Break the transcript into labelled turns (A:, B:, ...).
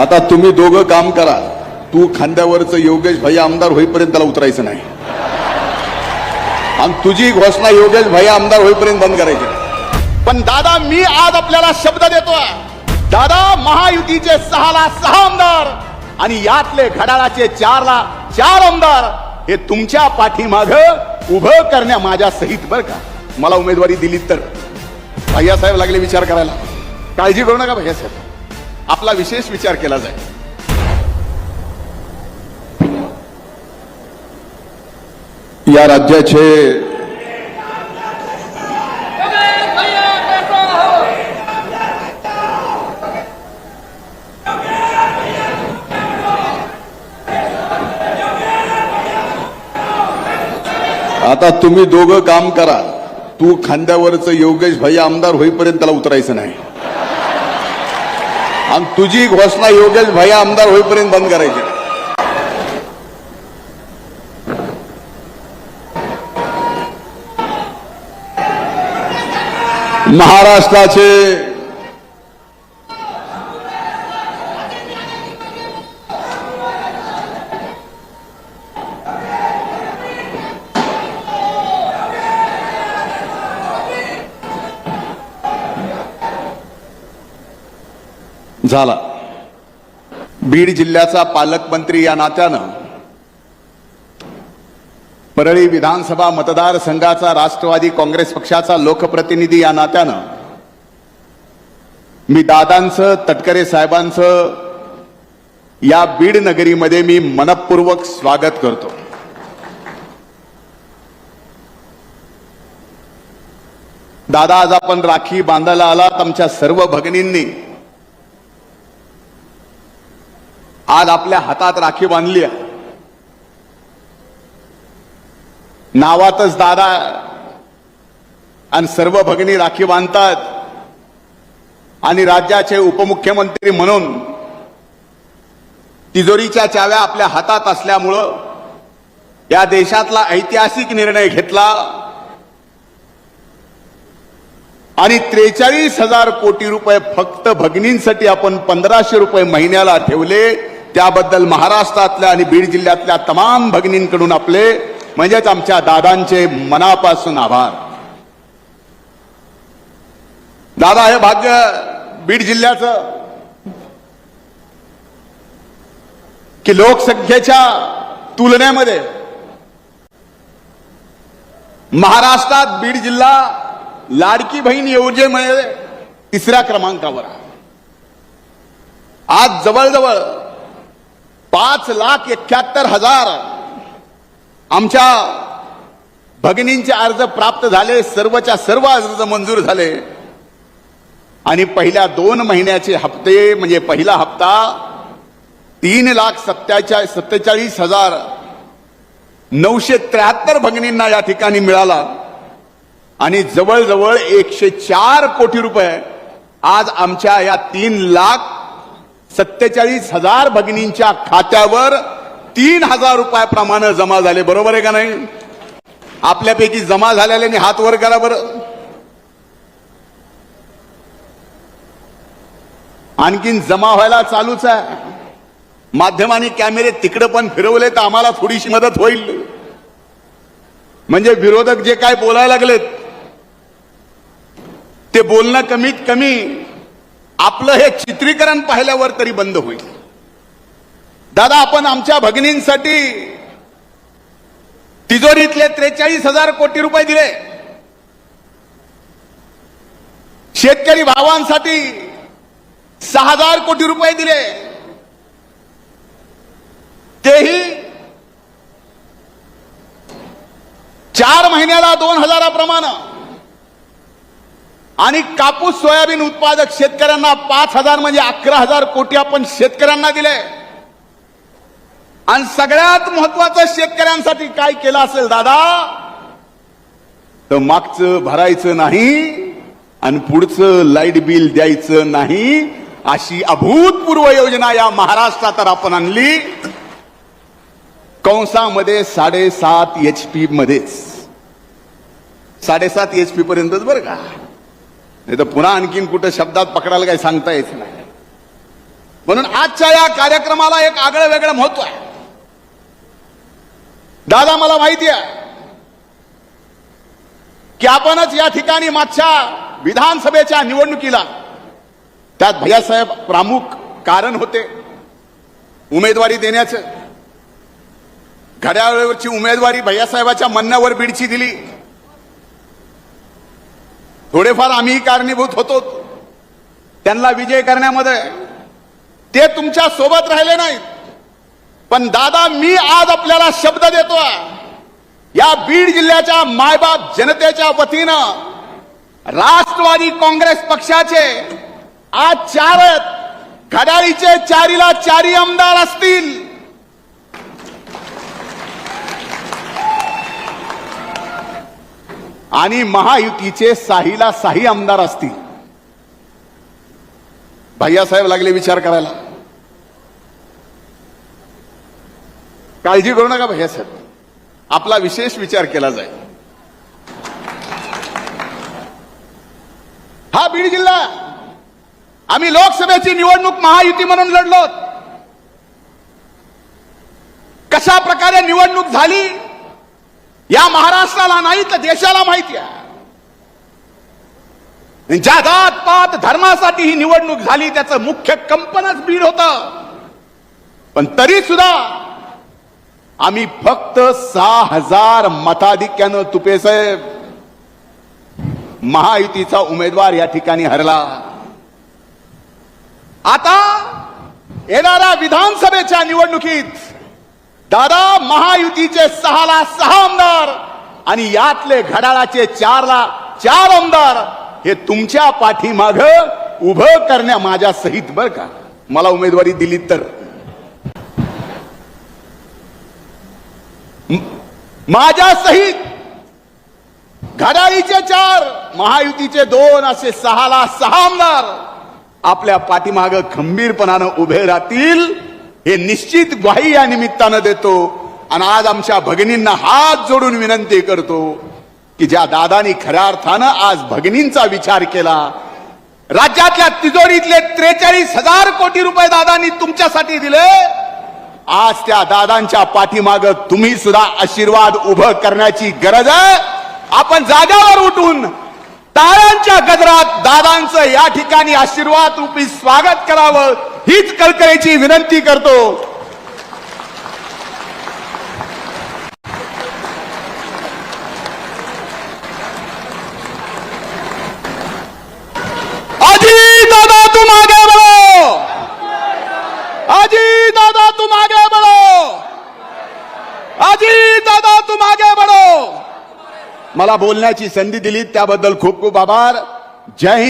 A: आता तुम्ही दोघं काम करा. तू खांद्यावरचं योगेश भाई आमदार होईपर्यंत त्याला उतरायचं नाही. आणि तुझी घोषणा योगेश भाई आमदार होईपर्यंत बंद करायची
B: पण दादा मी आज आपल्याला शब्द देतोय. दादा महायुतीचे सहाला सहा आमदार आणि यातले घड्याळाचे चारला चार आमदार हे तुमच्या पाठीमाग उभं करण्या माझ्या सहित बर का? मला उमेदवारी दिली तर. भैयासाहेब लागले विचार करायला. काळजी करू नका भैयासाहेब आपला विशेष विचार केला जाईल.
A: या राज्याचे आता तुम्ही दोघं काम करा. तू खांद्यावरचं योगेश भाई आमदार होईपर्यंत त्याला उतरायचं नाही. आणि तुझी घोषणा योगेश भाई आमदार होईपर्यंत बंद करायची महाराष्ट्राचे झाला.
B: बीड जिल्ह्याचा पालकमंत्री या नात्यानं परळी विधानसभा मतदारसंघाचा राष्ट्रवादी काँग्रेस पक्षाचा लोकप्रतिनिधी या नात्यानं मी दादांचं तटकरे साहेबांचं या बीड नगरीमध्ये मी मनपूर्वक स्वागत करतो. दादा आज आपण राखी बांधायला आलात. आमच्या सर्व भगिनींनी आज आपल्या हातात राखी बांधली आहे. नावातच दादा आणि सर्व भगिनी राखी बांधतात. आणि राज्याचे उपमुख्यमंत्री म्हणून तिजोरीच्या चाव्या आपल्या हातात असल्यामुळं या देशातला ऐतिहासिक निर्णय घेतला आणि त्रेचाळीस हजार कोटी रुपये फक्त भगिनींसाठी आपण पंधराशे रुपये महिन्याला ठेवले. त्याबद्दल महाराष्ट्रातल्या आणि बीड जिल्ह्यातल्या तमाम भगिनींकडून आपले म्हणजेच आमच्या दादांचे मनापासून आभार. दादा हे भाग्य बीड जिल्ह्याचं की लोकसंख्येच्या तुलनेमध्ये महाराष्ट्रात बीड जिल्हा लाडकी बहीण योजनेमध्ये तिसऱ्या क्रमांकावर आज जवळजवळ पाच लाख एक्क्याहत्तर हजार आमच्या भगिनींचे अर्ज प्राप्त झाले सर्वच्या सर्व अर्ज मंजूर झाले. आणि पहिल्या दोन महिन्याचे हप्ते म्हणजे पहिला हप्ता तीन लाख सत्याच्या सत्तेचाळीस हजार नऊशे त्र्याहत्तर भगिनींना या ठिकाणी मिळाला. आणि जवळजवळ एकशे चार कोटी रुपये आज आमच्या या तीन लाख सत्तेचाळीस हजार भगिनींच्या खात्यावर तीन हजार रुपयाप्रमाणे जमा झाले. बरोबर आहे का नाही? आपल्यापैकी जमा झालेल्याने हात वर करा बरं. आणखीन जमा व्हायला चालूच आहे. माध्यमांनी कॅमेरे तिकडे पण फिरवले तर आम्हाला थोडीशी मदत होईल. म्हणजे विरोधक जे काय बोलायला लागलेत ते बोलणं कमीत कमी आपलं हे चित्रीकरण पाहिल्यावर तरी बंद होईल. दादा आपण आमच्या भगिनींसाठी तिजोरीतले त्रेचाळीस हजार कोटी रुपये दिले. शेतकरी भावांसाठी सहा हजार कोटी रुपये दिले. तेही चार महिन्याला दोन हजाराप्रमाणे. आणि कापूस सोयाबीन उत्पादक शेतकऱ्यांना पाच हजार म्हणजे अकरा हजार कोटी आपण शेतकऱ्यांना दिले. आणि सगळ्यात महत्वाचं शेतकऱ्यांसाठी काय केलं असेल दादा? तर मागचं भरायचं नाही आणि पुढचं लाइट बिल द्यायचं नाही अशी अभूतपूर्व योजना या महाराष्ट्रात तर आपण आणली. कंसामध्ये साडेसात एच पी मध्येच. साडेसात एच पी पर्यंतच बरं का? नाही तर पुन्हा आणखीन कुठं शब्दात पकडायला काही सांगता येत नाही. म्हणून आजच्या या कार्यक्रमाला एक आगळं वेगळं महत्त्व आहे. दादा मला माहिती आहे की आपणच या ठिकाणी मागच्या विधानसभेच्या निवडणुकीला त्यात भैयासाहेब प्रामुख कारण होते उमेदवारी देण्याचं. घड्याळावरची उमेदवारी भैयासाहेबाच्या म्हणण्यावर बिडची दिली. थोडेफार आम्ही कारणीभूत होतो. त्यांना विजय करण्यामध्ये ते तुमच्यासोबत राहिले नाहीत. पण दादा मी आज आपल्याला शब्द देतो या बीड जिल्ह्याच्या मायबाप जनतेच्या वतीनं राष्ट्रवादी काँग्रेस पक्षाचे आज चारत खडाळीचे चारीला चारी आमदार असतील. आणि महायुतीचे साहीला साही आमदार असतील. भैयासाहेब लागले विचार करायला. काळजी करू नका भैयासाहेब आपला विशेष विचार केला जाईल. हा बीड जिल्हा. आम्ही लोकसभेची निवडणूक महायुती म्हणून लढलो कशा प्रकारे निवडणूक झाली? या महाराष्ट्राला नाही तर देशाला माहिती आहे. जात पात धर्मासाठी ही निवडणूक झाली त्याचं मुख्य कंपनच बीड होत. पण तरी सुद्धा आम्ही फक्त सहा हजार मताधिक्यानं तुपे साहेब. महायुतीचा उमेदवार या ठिकाणी हरला. आता येणाऱ्या विधानसभेच्या निवडणुकीत दादा महायुतीचे सहाला सहा आमदार आणि यातले घड्याळाचे चारला चार आमदार हे तुमच्या पाठीमाग उभं करण्या माझ्या सहित बर का? मला उमेदवारी दिली तर. माझ्या सहित घड्याळीचे चार महायुतीचे दोन असे सहाला सहा आमदार आपल्या पाठीमाग खंबीरपणानं उभे राहतील. हे निश्चित ग्वाही या निमित्तानं देतो. आणि आज आमच्या भगिनींना हात जोडून विनंती करतो की ज्या दादानी खऱ्या अर्थानं आज भगिनींचा विचार केला राज्यातल्या तिजोरीतले त्रेचाळीस हजार कोटी रुपये दादांनी तुमच्यासाठी दिले आज त्या दादांच्या पाठीमाग तुम्ही सुद्धा आशीर्वाद उभं करण्याची गरज आहे. आपण जागेवर उठून तारांच्या गजरात दादांचं या ठिकाणी आशीर्वाद रूपी स्वागत करावं हीच कळकळीची विनंती करतो. अजी दादा तुम आगे बढ़ो अजी दादा तुम आगे बढ़ो अजी दादा तुम आगे बढ़ो मला बोलण्याची संधी दिली त्याबद्दल खूप खूप आभार. जय हिंद.